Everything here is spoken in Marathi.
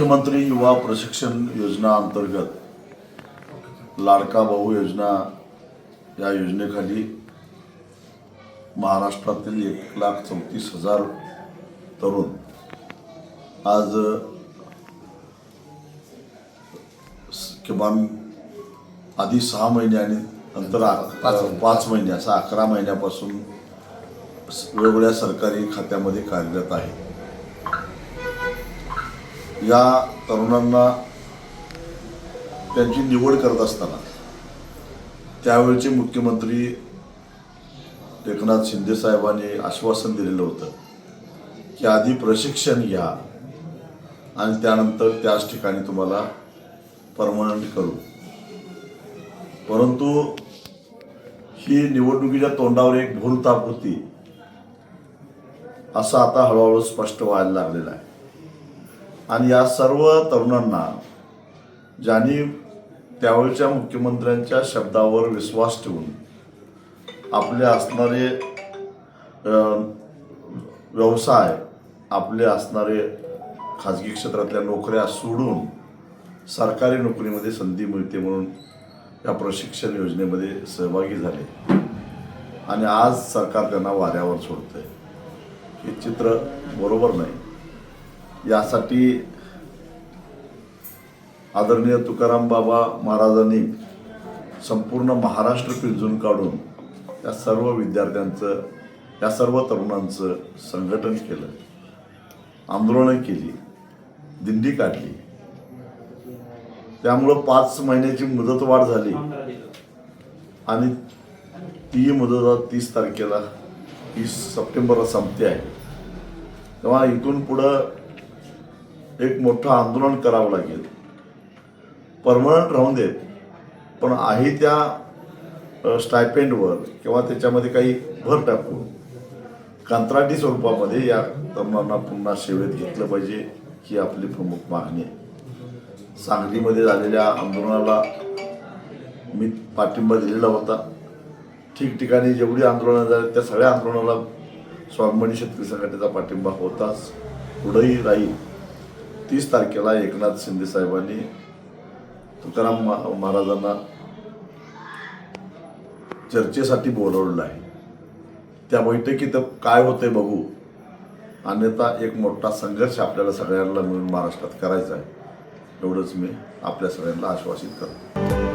मुख्यमंत्री युवा प्रशिक्षण योजना अंतर्गत लाडका भाऊ योजना या योजनेखाली महाराष्ट्रातील एक लाख चौतीस हजार तरुण आज किमान आधी सहा महिने आणि नंतर पाच महिने. पाच महिने असं अकरा महिन्यापासून वेगवेगळ्या सरकारी खात्यामध्ये कार्यरत आहे या तरुणांना त्यांची निवड करत असताना त्यावेळचे मुख्यमंत्री एकनाथ शिंदे साहेबांनी आश्वासन दिलेलं होतं की आधी प्रशिक्षण घ्या आणि त्यानंतर त्याच ठिकाणी तुम्हाला परमनंट करू. परंतु ही निवडणुकीच्या तोंडावर एक भूलताप होती असं आता हळूहळू स्पष्ट व्हायला लागलेलं आहे. आणि या सर्व तरुणांना ज्यांनी त्यावेळच्या मुख्यमंत्र्यांच्या शब्दावर विश्वास ठेवून आपले असणारे व्यवसाय आपले असणारे खाजगी क्षेत्रातल्या नोकऱ्या सोडून सरकारी नोकरीमध्ये संधी मिळते म्हणून या प्रशिक्षण योजनेमध्ये सहभागी झाले. आणि आज सरकार त्यांना वाऱ्यावर सोडतंय. हे चित्र बरोबर नाही. यासाठी आदरणीय तुकाराम बाबा महाराजांनी संपूर्ण महाराष्ट्र पिंजून काढून या सर्व विद्यार्थ्यांचं या सर्व तरुणांचं संघटन केलं. आंदोलनं केली. दिंडी काढली. त्यामुळं पाच महिन्याची मुदतवाढ झाली. आणि ती मुदत तीस तारखेला तीस सप्टेंबरला संपते आहे. तेव्हा इथून पुढं एक मोठं आंदोलन करावं लागेल. परमनंट राहून देत. पण आहे त्या स्टायपेंडवर किंवा त्याच्यामध्ये काही भर टाकून कंत्राटी स्वरूपामध्ये या तरुणांना पुन्हा सेवेत घेतलं पाहिजे ही आपली प्रमुख मागणी आहे. सांगलीमध्ये झालेल्या आंदोलनाला मी पाठिंबा दिलेला होता. ठिकठिकाणी जेवढी आंदोलनं झाली त्या सगळ्या आंदोलनाला स्वाभिमानी शेतकरी संघटनेचा पाठिंबा होताच. पुढेही राहील. तीस तारखेला एकनाथ शिंदे साहेबांनी तुकाराम महाराजांना चर्चेसाठी बोलवलेलं आहे. त्या बैठकीत काय होते बघू. अन्यथा एक मोठा संघर्ष आपल्याला सगळ्यांना मिळून महाराष्ट्रात करायचा आहे. एवढंच मी आपल्या सगळ्यांना आश्वासित करतो.